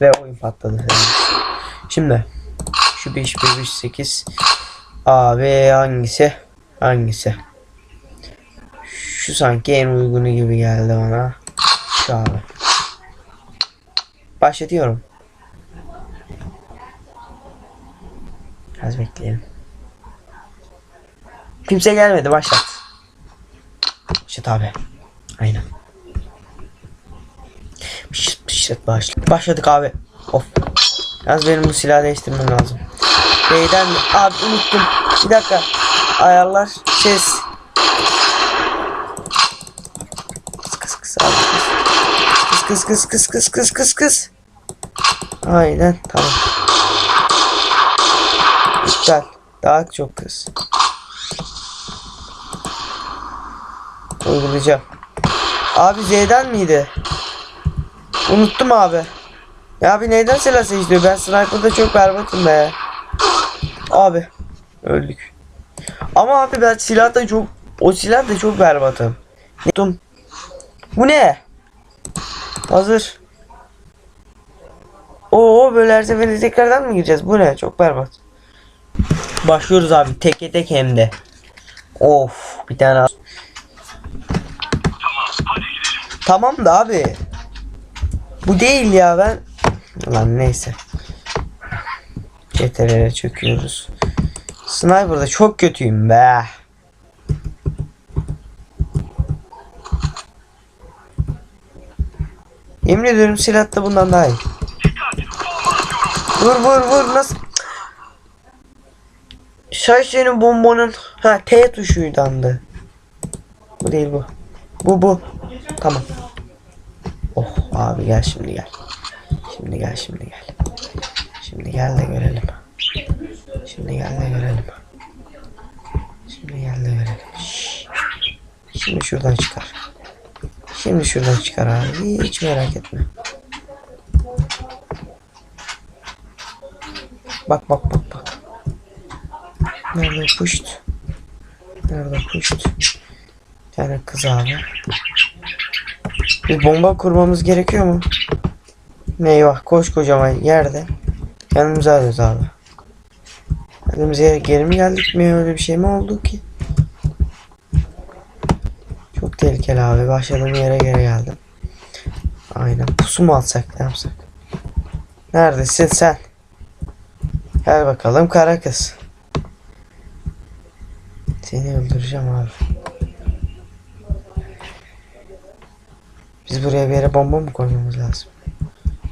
ve oyun patladı. Şimdi şu 5 1 5 8 abi hangisi? Hangisi? Şu sanki en uygunu gibi geldi bana. Şu abi. Başlatıyorum. Biraz bekleyelim. Kimse gelmedi başlat. Başlat abi. Aynen. Başlat, başlat başla. Başladık abi. Of. Yalnız benim bu silahı değiştirmem lazım. Beyden abi unuttum. Bir dakika. Ayarlar. Ses. Kıs kıs kıs kıs. Kıs kıs kıs kıs kıs kıs. Aynen tamam. İptal. Daha çok kız. Uygulayacağım. Abi Z'den miydi? Unuttum abi. Ya abi neyden silah seçiyor? Ben sniper'da çok berbatım be. Abi. Öldük. Ama abi ben silahta çok... O silah da çok berbatım. Unuttum. Bu ne? Hazır. Oo böyle her seferinde tekrardan mı gireceğiz? Bu ne? Çok berbat. Başlıyoruz abi. Teke tek hem de. Of bir tane Tamam da abi. Bu değil ya ben. Lan neyse. CTRL'e çöküyoruz. Sniper'da çok kötüyüm be. Yemin ediyorum silah da bundan daha iyi. Vur vur vur nasıl? Şaş senin bombanın ha T tuşuydu andı. Bu değil bu. Bu bu. Tamam. Abi gel şimdi gel. Şimdi gel şimdi gel. Şimdi gel de görelim. Şimdi gel de görelim. Şimdi gel de görelim. Şşş. Şimdi şuradan çıkar. Şimdi şuradan çıkar abi. Hiç merak etme. Bak bak bak bak. Nerede puşt? Nerede puşt? Bir tane kız abi. Bir bomba kurmamız gerekiyor mu? Eyvah koskocaman yerde. Kendimizi arıyoruz abi. Yere geri mi geldik mi öyle bir şey mi oldu ki? Çok tehlikeli abi. Başladığım yere geri geldim. Aynen. Pusu mu alsak ne yapsak? Neredesin sen? Gel bakalım kara kız. Seni öldüreceğim abi. Biz buraya bir yere bomba mı koymamız lazım?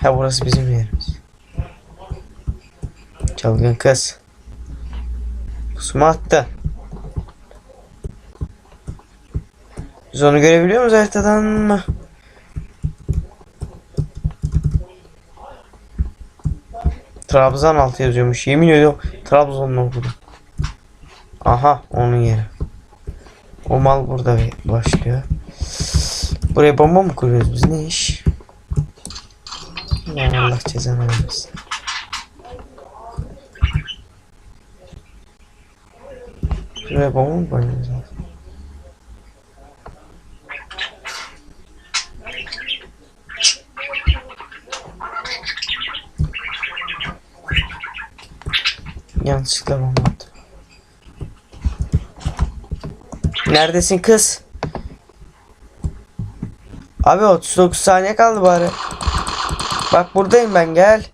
Ha burası bizim yerimiz. Çılgın kız. Pusuma attı. Biz onu görebiliyor muyuz haritadan mı? Trabzon altı yazıyormuş. Yemin ediyorum Trabzon'un okudu. Aha onun yeri. O mal burada başlıyor. Buraya bomba mı kuruyoruz biz ne iş? Ya Allah cezanı vermesin. Buraya bomba mı koyuyoruz? Yanlışlıkla bomba attım. Neredesin kız? Abi 39 saniye kaldı bari. Bak buradayım ben gel.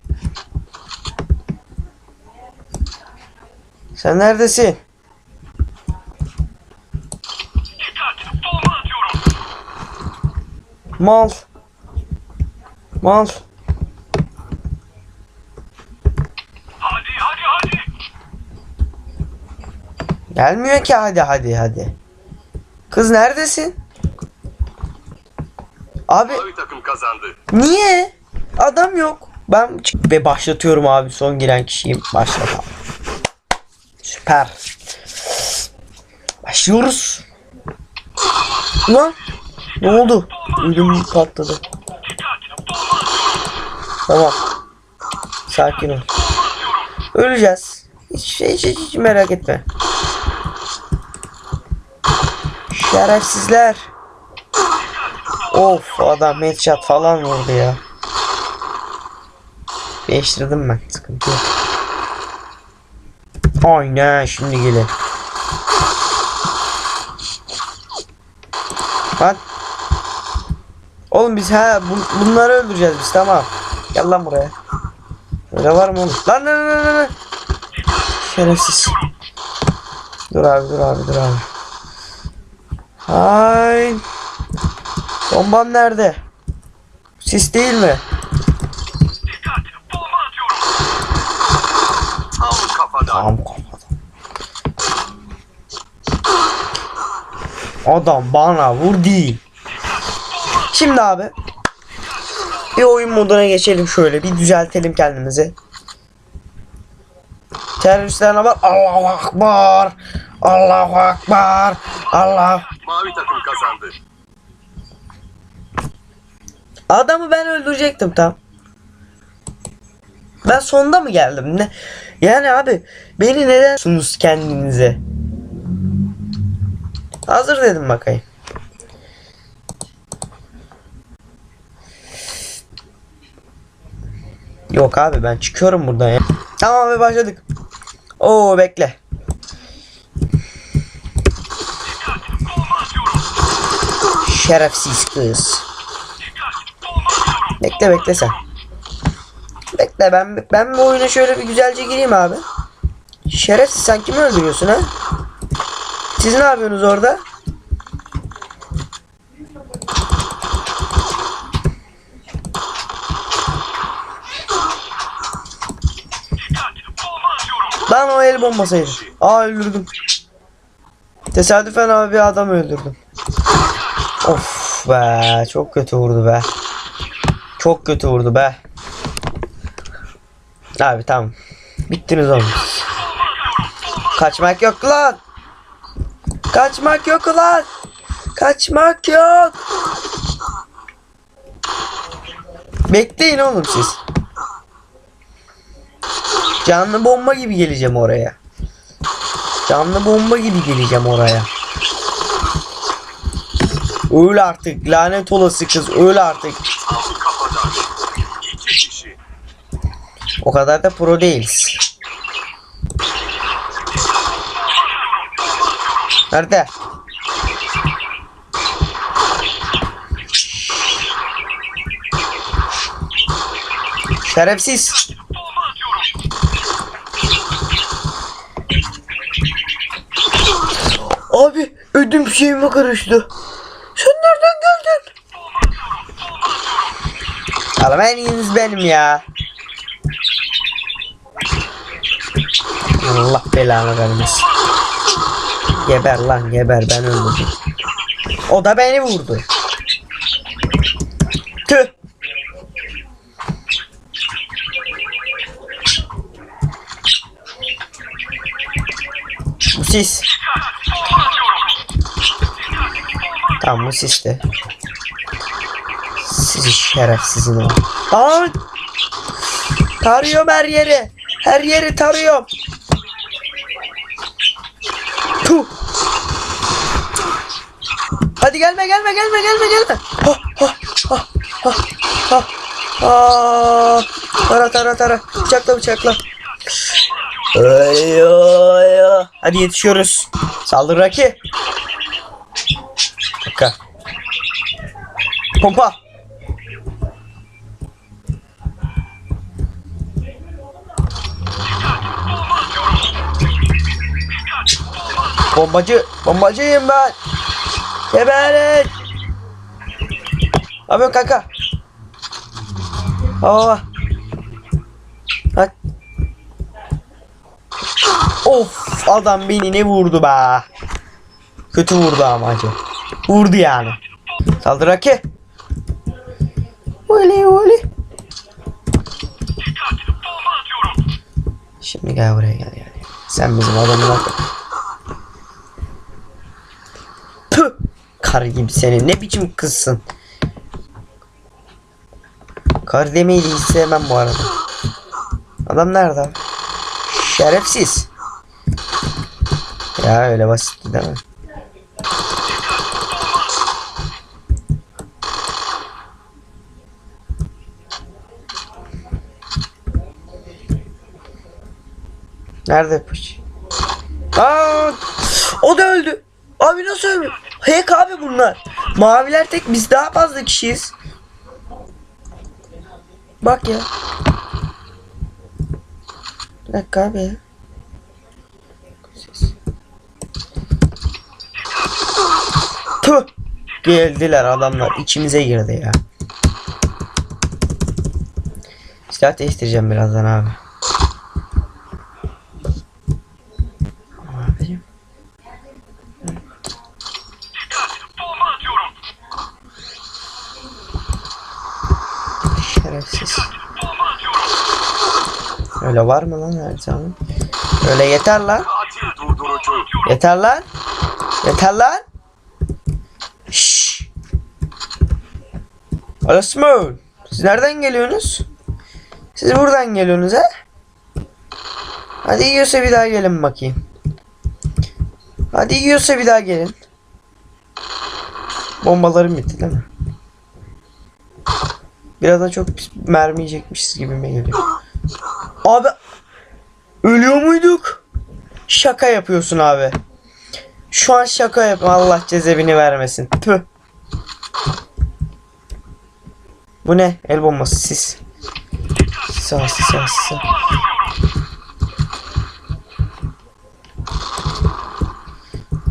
Sen neredesin? Mal. Mal. Hadi hadi hadi. Gelmiyor ki hadi hadi hadi. Kız neredesin? Abi Mavi takım kazandı. niye? Adam yok. Ben çık- ve başlatıyorum abi son giren kişiyim. Başlat abi. Süper. Başlıyoruz. Ulan ne oldu? Ödüm patladı. Tamam. Sakin ol. Öleceğiz. Hiç, hiç, hiç, hiç merak etme. Şerefsizler. Of adam headshot falan vurdu ya. Değiştirdim ben. Sıkıntı yok. Aynen şimdi gelin. Lan. Oğlum biz ha bu- bunları öldüreceğiz biz tamam. Gel lan buraya. Öyle var mı oğlum? Lan lan lan lan. Şerefsiz. Dur abi dur abi dur abi. Hay. Bomban nerede? Sis değil mi? Dikkat! Bomba atıyorum. Tam kafadan. Tam kafadan. Adam bana vur değil. Şimdi abi bir oyun moduna geçelim şöyle bir düzeltelim kendimizi. Teröristlerine bak Allahu Akbar Allahu Akbar Allah Mavi takım kazandı. Adamı ben öldürecektim tam. Ben sonda mı geldim ne? Yani abi beni neden sunuz kendinize? Hazır dedim bakayım. Yok abi ben çıkıyorum buradan ya. Tamam abi başladık. Oo bekle. Şerefsiz kız. Bekle bekle sen. Bekle ben ben bu oyuna şöyle bir güzelce gireyim abi. Şerefsiz sen kimi öldürüyorsun ha? Siz ne yapıyorsunuz orada? Lan o el bombasıydı. Aa öldürdüm. Tesadüfen abi bir adam öldürdüm. Of be çok kötü vurdu be. Çok kötü vurdu be. Abi tamam. Bittiniz oğlum. Kaçmak yok lan. Kaçmak yok lan. Kaçmak yok. Bekleyin oğlum siz. Canlı bomba gibi geleceğim oraya. Canlı bomba gibi geleceğim oraya. Öl artık lanet olası kız öl artık. Tam kafadan. İki kişi. O kadar da pro değiliz. Nerede? Şerefsiz. Abi ödüm şeyime karıştı. Sen nereden geldin? İyiniz benim ya. Allah belanı vermesin. Geber lan geber ben öldürdüm. O da beni vurdu. Tüh. Bu sis. Tamam bu siste. Sizi şerefsizin o. Lan! Tarıyorum her yeri. Her yeri tarıyorum. Tuh. Hadi gelme gelme gelme gelme gelme. Ha ha ha ha ha. ha. Tara tara tara. Bıçakla bıçakla. Ölüyor. Hadi yetişiyoruz. Saldır Raki. Dakika. Pompa. Bombacı, bombacıyım ben. Geberin. Abi kanka. Aa. Hadi. Of adam beni ne vurdu be. Kötü vurdu ama acı. Vurdu yani. Saldır. Dikkat! Bomba atıyorum. Şimdi gel buraya gel gel. Sen bizim adamına Tüh! Karı gibi senin ne biçim kızsın. Karı demeyi de hiç sevmem bu arada. Adam nerede? Şerefsiz. Ya öyle basitti değil mi? Nerede piç? Aa, o da öldü. Abi nasıl öldü? Hack abi bunlar. Maviler tek biz daha fazla kişiyiz. Bak ya. Bir dakika abi ya. Geldiler adamlar. içimize girdi ya. Silah değiştireceğim birazdan abi. Öyle var mı lan her zaman? Öyle yeter lan. Yeter lan. Yeter lan. Şşş. Siz nereden geliyorsunuz? Siz buradan geliyorsunuz ha? Hadi yiyorsa bir daha gelin bakayım. Hadi yiyorsa bir daha gelin. Bombalarım bitti değil mi? Birazdan çok pis mermi yiyecekmişiz gibime geliyor. Abi ölüyor muyduk? Şaka yapıyorsun abi. Şu an şaka yap. Allah cezebini vermesin. Tüh. Bu ne? El bombası sis. Al sis sis al.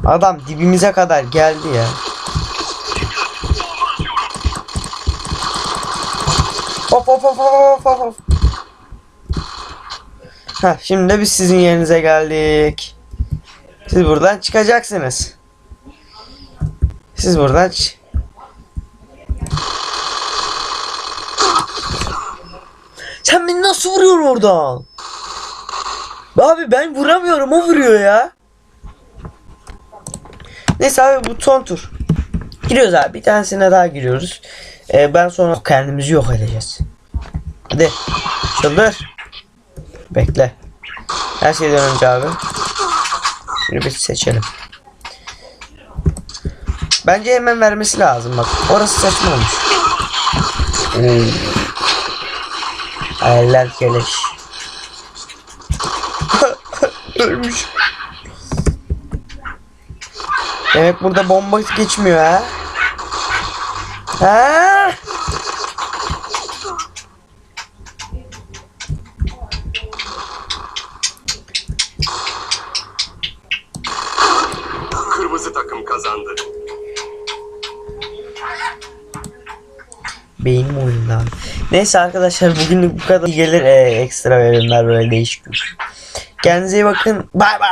Adam dibimize kadar geldi ya. Hop hop hop hop hop hop. Heh, şimdi biz sizin yerinize geldik. Siz buradan çıkacaksınız. Siz buradan ç- Sen beni nasıl vuruyorsun oradan? Abi ben vuramıyorum o vuruyor ya. Neyse abi bu son tur. Giriyoruz abi bir tanesine daha giriyoruz. Ee, ben sonra kendimizi yok edeceğiz. Hadi. Çıldır. Bekle. Her şeyden önce abi. Şunu bir seçelim. Bence hemen vermesi lazım bak. Orası saçma olmuş. Hmm. Hayaller keleş. Ölmüş. Demek burada bomba geçmiyor ha. Ha? Beynim oyunda. Neyse arkadaşlar bugünlük bu kadar gelir e, ekstra verimler böyle değişik. Kendinize iyi bakın. Bay bay.